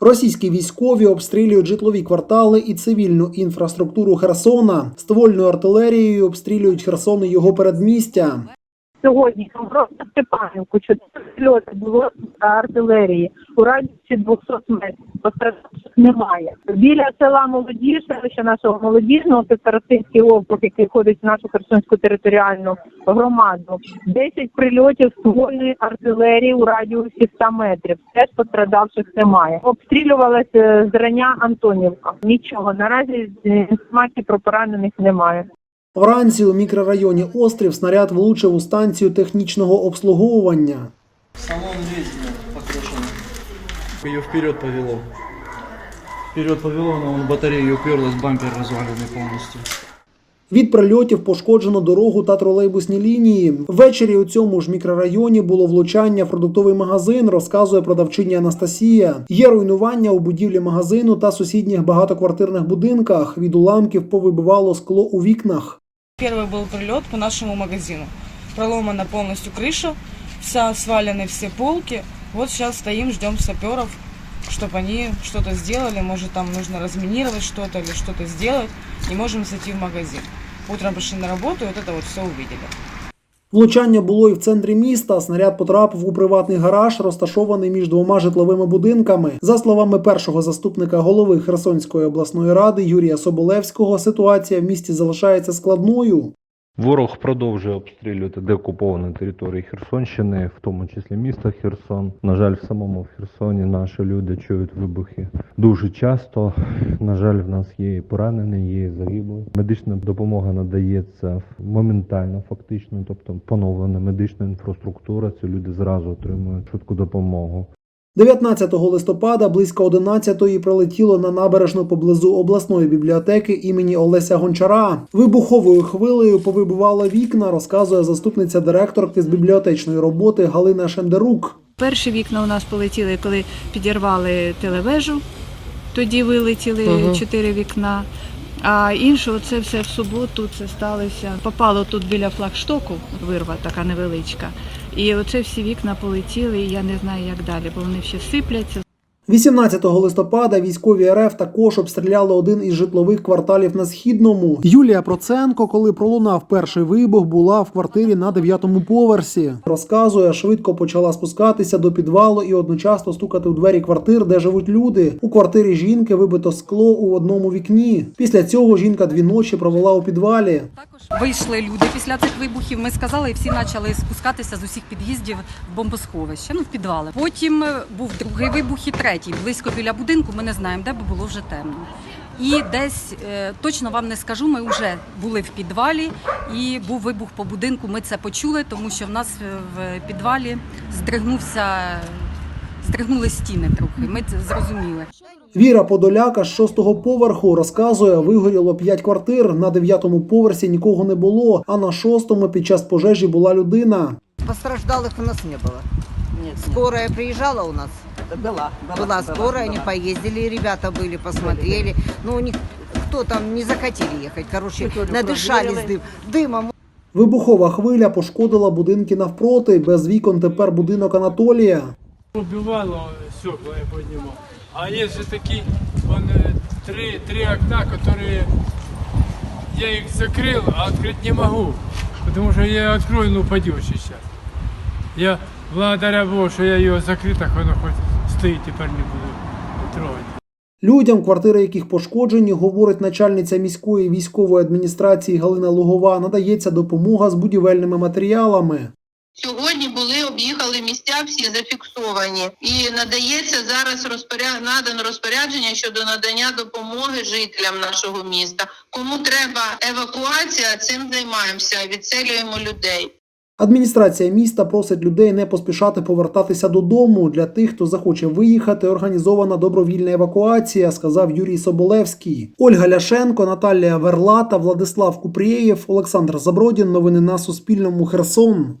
Російські військові обстрілюють житлові квартали і цивільну інфраструктуру Херсона. Ствольною артилерією обстрілюють Херсон і його передмістя. Сьогодні просто Степанівку чотири льоти було артилерії у радіусі 200 метрів. Постраждалих немає. Біля села Молодіж, селища нашого молодіжного, це округ, який входить в нашу Херсонську територіальну громаду. 10 прильотів ствольної артилерії у радіусі 100 метрів. Теж пострадавших немає. Обстрілювалася зрання Антонівка. Нічого наразі е, інформації про поранених немає. Вранці у мікрорайоні Острів снаряд влучив у станцію технічного обслуговування. Салон был покрошен. Вперед повело. Вперед повело, он батарея уперлась, бампер разваленный полностью. Від прильотів пошкоджено дорогу та тролейбусні лінії. Ввечері у цьому ж мікрорайоні було влучання в продуктовий магазин, розказує продавчиня Анастасія. Є руйнування у будівлі магазину та сусідніх багатоквартирних будинках. Від уламків повибивало скло у вікнах. Первый был прилет по нашему магазину. Проломана полностью крыша, вся свалены все полки. Вот сейчас стоим, ждем саперов, чтобы они что-то сделали. Может, там нужно разминировать что-то или что-то сделать. Не можем зайти в магазин. Утром пришли на работу и вот это вот все увидели. Влучання було і в центрі міста. Снаряд потрапив у приватний гараж, розташований між двома житловими будинками. За словами першого заступника голови Херсонської обласної ради Юрія Соболевського, ситуація в місті залишається складною. Ворог продовжує обстрілювати деокуповані території Херсонщини, в тому числі міста Херсон. На жаль, в самому Херсоні наші люди чують вибухи дуже часто. На жаль, в нас є і поранені, є і загиблі. Медична допомога надається моментально, фактично, тобто поновлена медична інфраструктура. Ці люди зразу отримують швидку допомогу. 19 листопада близько 11-ї прилетіло на набережну поблизу обласної бібліотеки імені Олеся Гончара. Вибуховою хвилею повибивало вікна, розказує заступниця директорки з бібліотечної роботи Галина Шендерук. Перші вікна у нас полетіли, коли підірвали телевежу. Тоді вилетіли чотири вікна. А іншого це все в суботу це сталося. Попало тут біля флагштоку, вирва така невеличка. І оце всі вікна полетіли, і я не знаю, як далі, бо вони ще сипляться. 18 листопада військові РФ також обстріляли один із житлових кварталів на східному. Юлія Проценко, коли пролунав перший вибух, була в квартирі на дев'ятому поверсі. Розказує, швидко почала спускатися до підвалу і одночасно стукати у двері квартир, де живуть люди. У квартирі жінки вибито скло у одному вікні. Після цього жінка дві ночі провела у підвалі. Також вийшли люди після цих вибухів. Ми сказали, і всі почали спускатися з усіх під'їздів в бомбосховище, ну в підвали. Потім е, був другий вибух і третій. Близько біля будинку. Ми не знаємо, де бо було вже темно. І десь е, точно вам не скажу. Ми вже були в підвалі, і був вибух по будинку. Ми це почули, тому що в нас е, в підвалі здригнувся. Здригнули стіни трохи. Ми це зрозуміли. Віра Подоляка з шостого поверху розказує, вигоріло п'ять квартир. На дев'ятому поверсі нікого не було, а на шостому під час пожежі була людина. Постраждалых у нас не было. Скорая приезжала у нас Была, Была скорая, они поездили, ребята были, посмотрели. Но у них кто там не захотели ехать, короче, надышались дым, дымом. Вибухова хвиля пошкодила будинки навпроти. Без вікон тепер будинок Анатолія. Убивало стекла, я поднимал. А есть же такие вон, э, три, три окна, которые я их закрыл, а открыть не могу. Потому что я открою, ну упадет сейчас. Я благодаря Богу, что я ее закрыл, так оно хоть стоит, теперь не буду трогать. Людям, квартири яких пошкоджені, говорить начальниця міської військової адміністрації Галина Лугова, надається допомога з будівельними матеріалами. Сьогодні були об'їхали місця, всі зафіксовані, і надається зараз розпоряд... надано розпорядження щодо надання допомоги жителям нашого міста. Кому треба евакуація, цим займаємося, відселюємо людей. Адміністрація міста просить людей не поспішати повертатися додому. Для тих, хто захоче виїхати, організована добровільна евакуація, сказав Юрій Соболевський. Ольга Ляшенко, Наталія Верлата, Владислав Купрієв, Олександр Забродін. Новини на Суспільному. Херсон.